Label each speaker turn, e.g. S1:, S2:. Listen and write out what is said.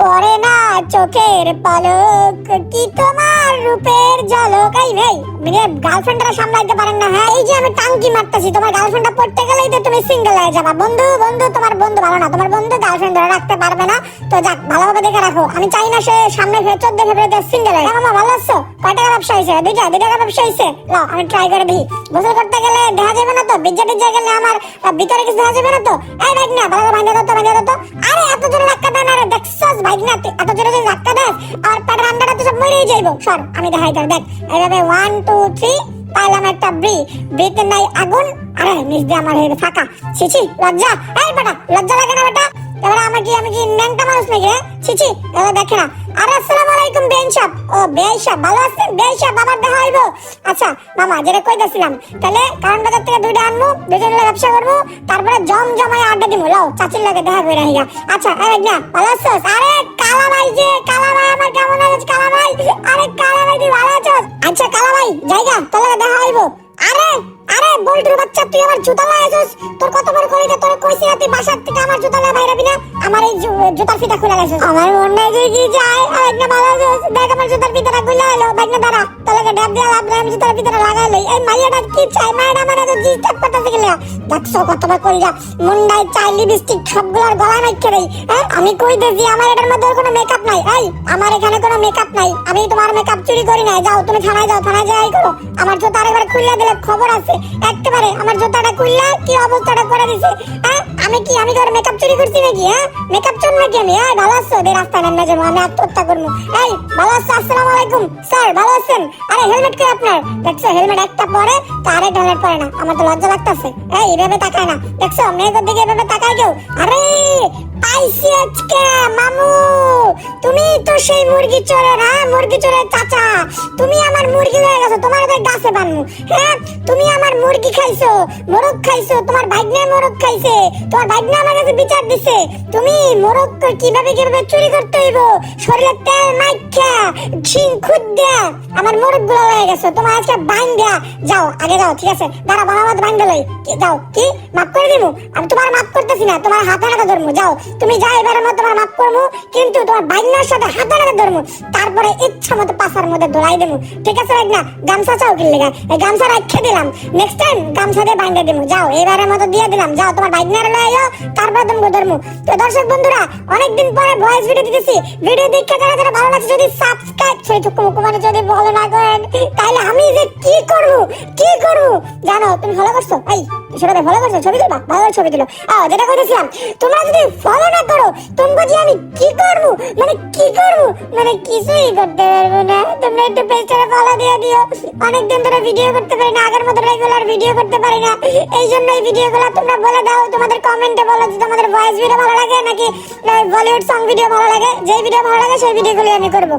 S1: পরে না চোখের পলক কি তোমার রূপের ঝলক? এই ভাই মানে গার্লফ্রেন্ডরা সামলাইতে পারেন না। হ্যাঁ এই যে আমি টাঙ্কি মারতেছি, তোমার গার্লফ্রেন্ডটা পড়তে গেলেই তো তুমি সিঙ্গেল হয়ে যাবা। বন্ধু বন্ধু, তোমার বন্ধু ভালো না। তোমার বন্ধু গার্লফ্রেন্ড ধরে রাখতে পারবে না। তো যাক, ভালোভাবে দেখে রাখো। আমি চাই না সে সামনে ফেরত দেখে ফেরত সিঙ্গেল হয় মামা, ভালো আছো? কয় টাকা ব্যবসা হয়েছে? দুইটা দুই টাকা ব্যবসা হয়েছে? লাও আমি ট্রাই করে দিই গোসল করতে গেলে দেখা যাবে না তো? বিজ্জা টিজ্জা গেলে আমার ভিতরে কিছু দেখা যাবে না তো? এই ভাই না ভালো ভাঙা দতো ভাঙা দতো আরে, এত জোরে ধাক্কা দেন আরে দেখছস ভাই না তুই এত জোরে যদি ধাক্কা দেস, আর পেটের আন্ডাটা তো সব মরেই যাইবো। সর, আমি দেখাই তোর, দেখ। এইভাবে ওয়ান টু থ্রি পাইলাম একটা ব্রি। ব্রিতে নাই আগুন, আরে, নিচ দিয়ে আমার হয়ে ফাঁকা। ছিছি লজ্জা। এই বেটা, লজ্জা লাগে না বেটা? এবারে আমি কি আমি কি ন্যাংটা মানুষ নাকি হ্যাঁ আসসালামু আলাইকুম বেন সাহেব। ও বেন সাহেব, ভালো আছেন? বেন সাহেব দেখা আচ্ছা মামা, যেটা কইতাছিলাম, তাহলে কারণ বাজার থেকে দুইটা আনব দুইটা মিলে ব্যবসা করব, তারপরে জম আড্ডা লাও, চাচির লাগে দেখা করে রাখিয়া আচ্ছা আরে না ভালো আছিস? আরে কালা ভাই যে কালা ভাই বাচ্চা, তুই আমার জুতা তোর কত বড় তোর তুই বাসার থেকে আমার জুতা লাগা বাইরাবি না। আমার এই জুতার ফিতা খুলে আমার মনে যে কি যায় আর একটা ভালো দেখ আমার জুতার খুলে বাইক দাঁড়া। লাভ আমি জুতার ফিতাটা এই মাইয়াটা কি চাই? আমার দেখছ কতবার করি যা। মুন্ডায় চাই লিপস্টিক সবগুলোর হ্যাঁ আমি আমার এটার মধ্যে কোনো মেকআপ নাই। এই, আমার এখানে কোনো মেকআপ নাই। আমি তোমার মেকআপ চুরি করি না যাও, তুমি থানায় যাও। থানায় যাই করো। আমার জুতা আরেকবার খুললে দিলে খবর আছে। একেবারে আমার জুতাটা খুললে কি অবস্থাটা করে দিছে? হ্যাঁ? আমি কি, আমি তোর মেকআপ চুরি করছি নাকি হ্যাঁ? মেকআপ চোর নাকি আমি? হ্যাঁ ভালো আছো? এই রাস্তায় নেমে যাব, আমি আত্মহত্যা করব। এই, ভালো আছো? আসসালামু আলাইকুম। স্যার, ভালো আছেন? আরে, হেলমেট কে আপনার? দেখছ, হেলমেট একটা পরে তো আরেক হেলমেট পরে না। আমার তো লজ্জা লাগতেছে। এই, এভাবে তাকায় না। দেখছ, মেয়েদের দিকে এভাবে তাকায় কেউ? আরে, পাইছি আজকে, মামু। তুমি তো সেই মুরগি চোরের হ্যাঁ? মুরগি চোরের চাচা। তুমি আমার মুরগি হয়ে বানু। হ্যাঁ তুমি আমার মুরগি খাইছো, মোরগ খাইছো, তোমার ভাগ্নে মোরগ খাইছে, তোমার ভাগ্নে আমার কাছে বিচার দিছে। তুমি মোরগ কীভাবে কীভাবে চুরি করতে হইব? শরীরে তেল মাইখা দেয়া আমার মোরগগুলো হয়ে গেছে, তোমার আজকে যাও, আগে যাও, ঠিক আছে? দাঁড়া, বাবা যাও, কি? মাফ করে আমি তোমার মাফ করতেছি না, তোমার হাতে হাতে ধরমু, যাও। তুমি যাও এবারে মত তোমার মাফ করমু, কিন্তু তোমার বাইনার সাথে হাতে হাতে ধরমু। তারপরে ইচ্ছা মতো পাশার মধ্যে দোলাই দেবো ঠিক আছে না গামছা চাও গা এই গামছা রাখে দিলাম। নেক্সট টাইম গামছা দিয়ে দেবো যাও মতো দিয়ে দিলাম। যাও, তোমার বাইনার লয়ে তারপরে তুমি ধরমু। তো দর্শক বন্ধুরা, অনেকদিন পরে ভয়েস ভিডিও দিতেছি। ভিডিও দেখে যারা যারা ভালো লাগছে, যদি সাবস্ক্রাইব মানে যদি না করেন, তাহলে আমি যে কি করব কি করব জানো, তুমি ভালো করছ? এই সেটা ভালো করছ? ছবি ভালো ছবি তুলো। যেটা কইতেছিলাম, তোমরা যদি ফলো না করো তোমরা যে আমি কি করব মানে কি করব? মানে কিছুই করতে পারব না। তোমরা একটু পেজটাকে ফলো দিয়ে দিও। অনেকদিন ধরে ভিডিও করতে পারি না, আগের মতো রেগুলার ভিডিও করতে পারি না। এই জন্য এই ভিডিওগুলো তোমরা বলে দাও, তোমাদের কমেন্টে বলো যে তোমাদের ভয়েস ভিডিও ভালো লাগে নাকি? বলিউড সং ভিডিও ভালো লাগে, যেই ভিডিও ভালো লাগে সেই ভিডিওগুলি আমি করব।